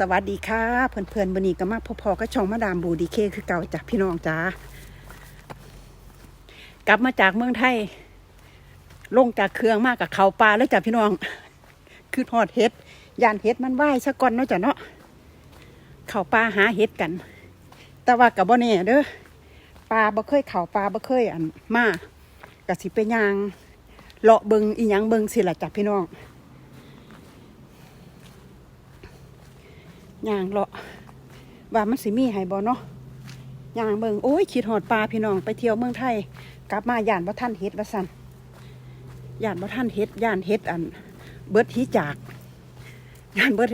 สวัสดีค่ะเพื่อนๆวันนี้ก็มาพอๆก็ช่องมาดามบูดีเคคือเก่าจ้ะพี่น้องจ้ากลับมาจากเมืองไทย ลงจากเครื่องมากกับเขาปลาแล้วจ้ะพี่น้อง คือทอดเห็ดยานเห็ดมันไหวซะก่อนเนาะจ้ะเนาะเขาปลาหาเห็ดกัน แต่ว่ากับบ่เนี่ยเด้อปลาบ่เคยเขาปลาบ่เคยอันมากกะสิไปยางเลาะเบิงอีหยังเบิงสิละจ้ะพี่น้อง ย่างเลาะว่ามันสิมีให้บ่เนาะย่างเบิงโอ้ยคิดหอดปลาพี่น้องไปเที่ยวเมืองไทย กลับมาย่านบ่ท่านเฮ็ดว่าซั่นย่านบ่ท่านเฮ็ดย่านเฮ็ดอัน เบิดที่จากย่านเบิด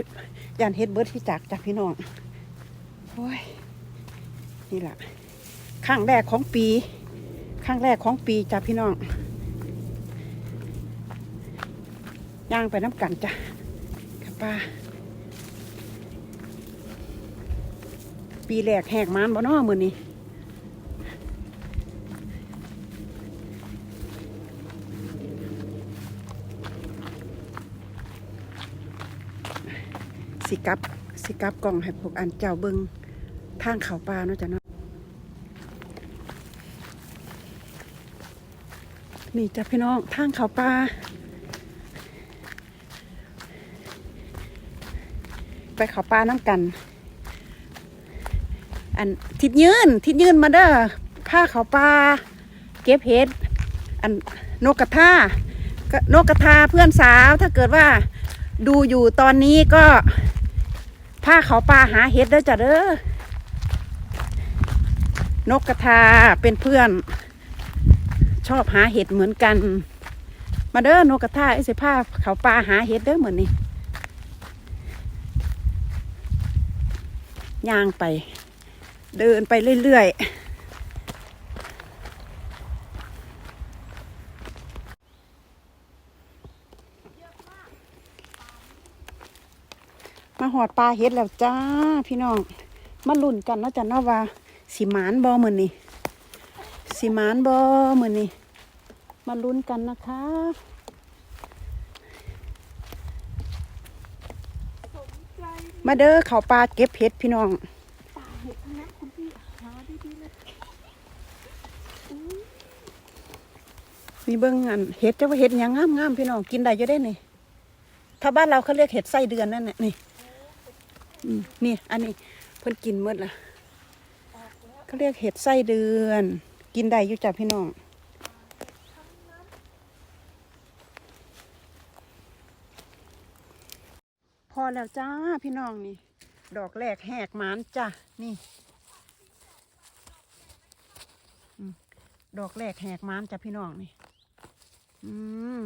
ย่านเฮ็ดเบิดที่จากจากพี่น้องโอ้ยนี่ล่ะครั้งแรกของปีครั้งแรกของปีจ้ะพี่น้องย่างไปน้ำกันจ้ะกับป้า ปีแรกแหกมานบ่นาะมื้อนี้สิกับสิกับกล่องให้พวกอันเจ้าเบิงทางเขาปลาเนาะจ้ะเนาะนี่จ้ะพี่น้องทางเขาปลาไปเขาปลาน้ำกัน อันทิดยืนทิดยืนมาเด้อผ้าเขาวปลาเก็บเห็ดอันนกกระทาก็นกกระทาเพื่อนสาวถ้าเกิดว่าดูอยู่ตอนนี้ก็ผ้าเขาวปลาหาเห็ดเด้อจ้ะเด้อนกกระทาเป็นเพื่อน ชอบหาเห็ดเหมือนกัน มาเด้อนกกระทาไอ้สิผ้าเขาวปลาหาเห็ดเด้อเหมือนนี้ย่างไป เดินไปเรื่อยๆ มาหอดปลาเฮ็ดแล้วจ้า พี่น้อง มาลุ่นกันนะจ้ะเนาะว่าสิหมานบอมือนนี่สิหมานบอมือนี่มาลุ้นกันนะคะมาเด้อเขาปลาเก็บเห็ดพี่น้อง มีเบิ้งอันเห็ดจะว่าเห็ดยังงามงามๆพี่น้องกินได้จะได้นี่ถ้าบ้านเราเขาเรียกเห็ดไส้เดือนนั่นแหละนี่นี่ อันนี้เพิ่นกินหมดละเขาเรียกเห็ดไส้เดือน กินได้อยู่จ้ะพี่น้องพอแล้วจ้าพี่น้องนี่ ดอกแรกแหกหมานจ้ะนี่ดอกแรกแหกมานจ้ะพี่น้องนี่ อืม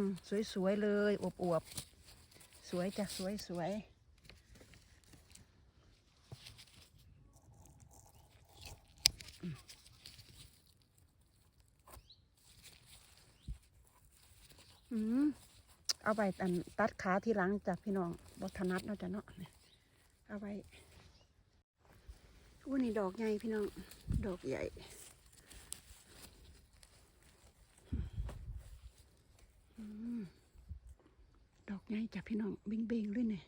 สวยๆเลยอวบๆ สวยจ้ะสวยสวยอืมเอาไปอันตัดขาที่หลังจ้ะพี่น้องบทนัดเนาะจ้ะเนาะเอาไว้อู้นี่ดอกใหญ่พี่น้อง ดอกใหญ่ ดอกใหญ่จ้ะพี่น้องเบ่งเบงเลยเนี่ย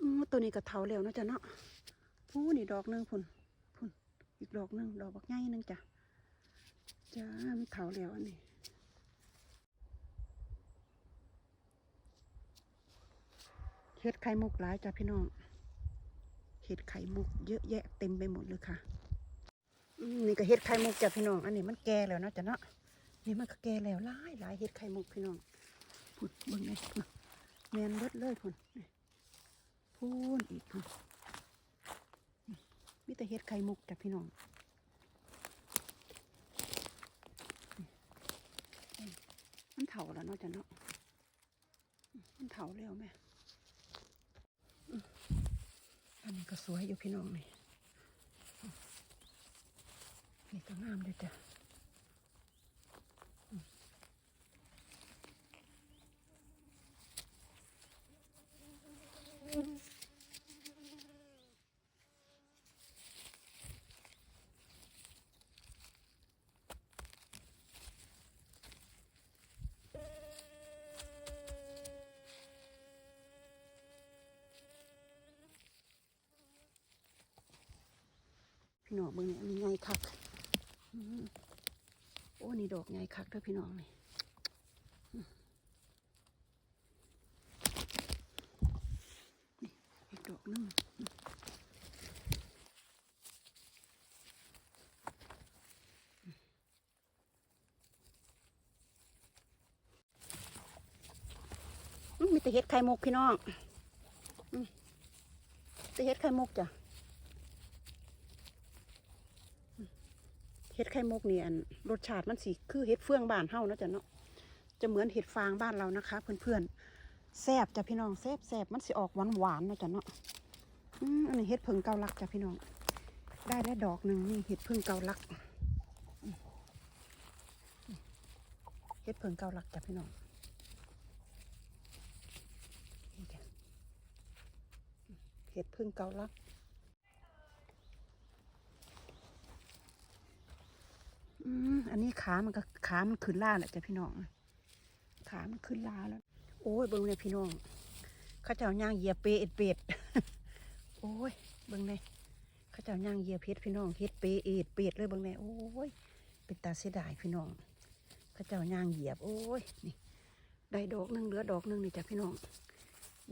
อืมตัวนี้ก็เถาแล้วนาะจ้ะเนาะอู้นี่ดอกหนึงพุ่นพุ่นอีกดอกหนึงดอกบักใหญ่หนึงจ้ะ จ้ามันเถาแล้วอันนี้เห็ดไข่มุกหลายจ้ะพี่น้อง เห็ดไข่มุกเยอะแยะเต็มไปหมดเลยค่ะนี่ก็เห็ดไข่มุกจ้ะพี่น้อง อันนี้มันแก่แล้วเนาะจ้ะเนาะ นี่มันก็แก่แล้วหลายหลายเห็ดไข่มุกพี่น้องพูดบิ่งเลยแมนเบิดเลยพุ่นนี่พูนอีกพุ่นมีแต่เห็ดไข่มุกจ้ะพี่น้อง มันเถาแล้วเนาะจ้ะเนาะมันเถาเร็วแม่อืมอันนี้ก็สวยอยู่พี่น้องนี่นี่ก็งามเลยจ้ะ น้องเบิ่งเนี่ยอันนี้ไงคักอืมโอ้ นี่ดอกไงคักเด้อพี่น้องนี่นี่อีกดอกนึงมีแต่เห็ดไข่มุกพี่น้องแต่เห็ดไข่มุกจ้ะ เห็ดไข่มุกนี่อันรสชาติมันสิคือเห็ดเฟืองบ้านเฮานะจ้ะเนาะจะเหมือนเห็ดฟางบ้านเรานะคะ เพื่อนๆแซ่บจ้ะพี่น้องแซ่บแซ่บมันสิออกหวานหวานๆนะจ้ะเนาะอืมอันนี้เห็ดเพิงเกาลักจ้ะพี่น้อง ได้ได้ดอกหนึ่งนี่เห็ดเพิงเกาลักเห็ดเพิงเกาลักจ้ะพี่น้องเห็ดเพิงเกาลัก อันนี้ขามันก็ขามันขึ้นล่าแหละจ้ะพี่น้องขามันขึ้นลาแล้ว โอ้ยเบิ่งเลยพี่น้องข้าเจ้าย่างเหยียบเปเอ็ดเป็ดโอ้ยเบิ่งเลยข้าเจ้าย่างเหยียบเพชรพี่น้องเฮ็ดเปเอ็ดเป็ดเลยเบิ่งเลยโอ้ยเป็นตาเสียดายพี่น้องข้าเจ้าย่างเหยียบ โอ้ยนี่ได้ดอกหนึ่งเหลือดอกหนึ่งนี่จ้ะพี่น้อง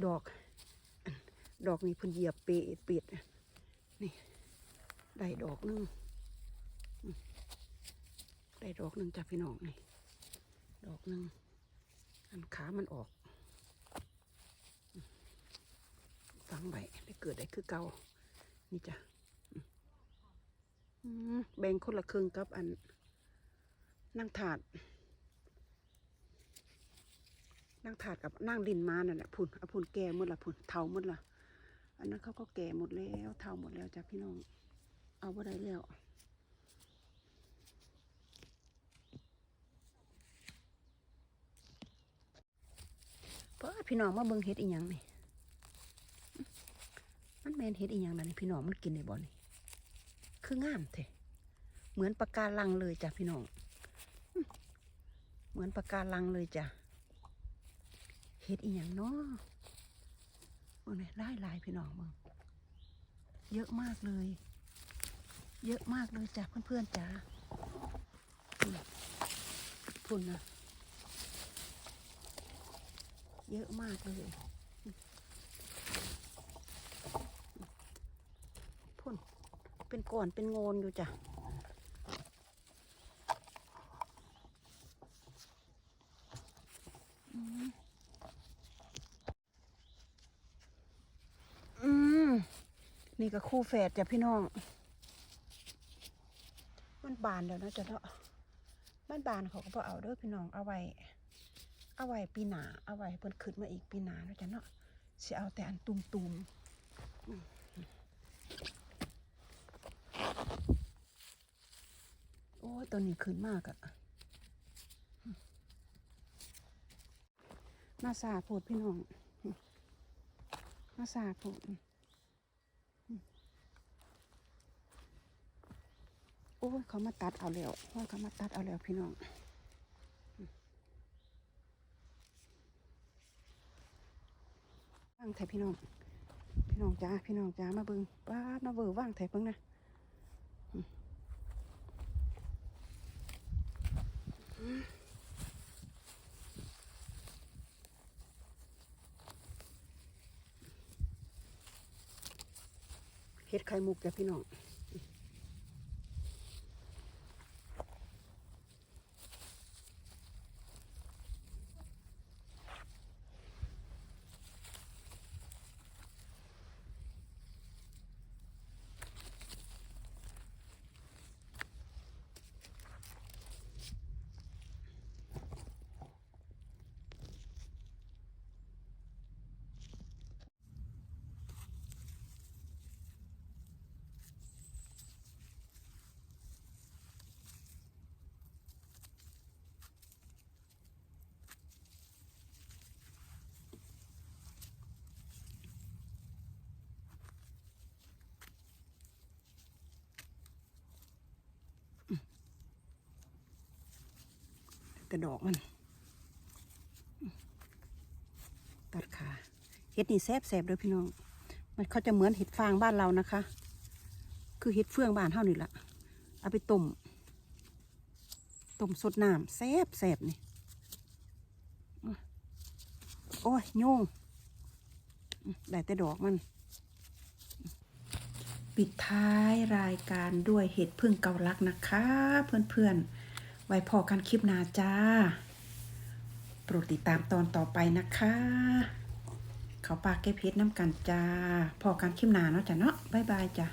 ดอก ดอกนี้เพิ่นเหยียบเปเอ็ดเป็ดนี่ได้ดอกหนึ่ง ได้ดอกหนึ่งจ้ะพี่น้องนี่ ดอกหนึ่งอันขามันออก ฟังไว้ได้เกิดได้คือเก่านี่จ้ะอืมแบ่งคนละครึ่งกับอันนั่งถาด นั่งถาดกับนั่งดินมานั่นแหละพุ่นอพุ่นแก่หมดละพุ่นเทาหมดละอันนั้นเขาก็แก่หมดแล้ว เทาหมดแล้วจ้ะพี่น้อง เอาบ่ได้แล้ว เพี่น้องมาเบิ่งเห็ดอีหยังนี่มันแมนเห็ดอีหยังนั่นพี่น้องมันกินในบ่อนี่คืองามแท้เหมือนปากกาลังเลยจ้ะพี่น้องเหมือนปากกาลังเลยจ้ะเห็ดอีหยังเนาะเบิ่งนี่ได้หลายพี่น้องเบิ่งเยอะมากเลย เยอะมากเลยจ้ะเพื่อนๆจ้ะพุ่นพุ่นนะ เยอะมากเลยพ่น เป็นก่อนเป็นโงนอยู่จ้ะอืมนี่ก็คู่แฝดจ้ะพี่น้อง มันบานเดี๋ยวนะจ๊ะเนาะบ้านบานเขาก็บอเอาเด้อพี่น้องเอาไว้ เอาไว้ปีหนาเอาไว้เพิ่นขึ้นมาอีกปีหนาเนาะจ้ะเนาะสิเอาแต่อันตุมตุมๆอืมโอ้ตัวนี้ขึ้นมากอะมาสาโพดพี่น้อง มาสาโพดโอ้ยเขามาตัดเอาแล้วโอ้ยเขามาตัดเอาแล้วพี่น้อง แทยพี่น้อง พี่น้องจ้าพี่น้องจ้ามาเบิงป้าดมาเบอร์ว่างแทยเบิ่งนะเฮ็ดไข่มุกจ้ะพี่น้อง แต่ดอกมันตัดขาเห็ดนี่แซบแซบเลยพี่น้อง มันเขาจะเหมือนเห็ดฟางบ้านเรานะคะ คือเห็ดเฟืองบ้านเฮานี่ล่ะเอาไปต้มต้มสดน้ำแซบแซบนี่โอ้ยโยงได้แต่ดอกมัน ปิดท้ายรายการด้วยเห็ดพึ่งเกาลักนะคะ เพื่อนๆ ไว้พอกันคลิปหน้าจ้า โปรดติดตามตอนต่อไปนะคะ เขาปากแก้เพชรน้ำกันจ้า พอกันคลิปหน้าเนาะจ้ะเนาะบ๊ายบายจ้ะ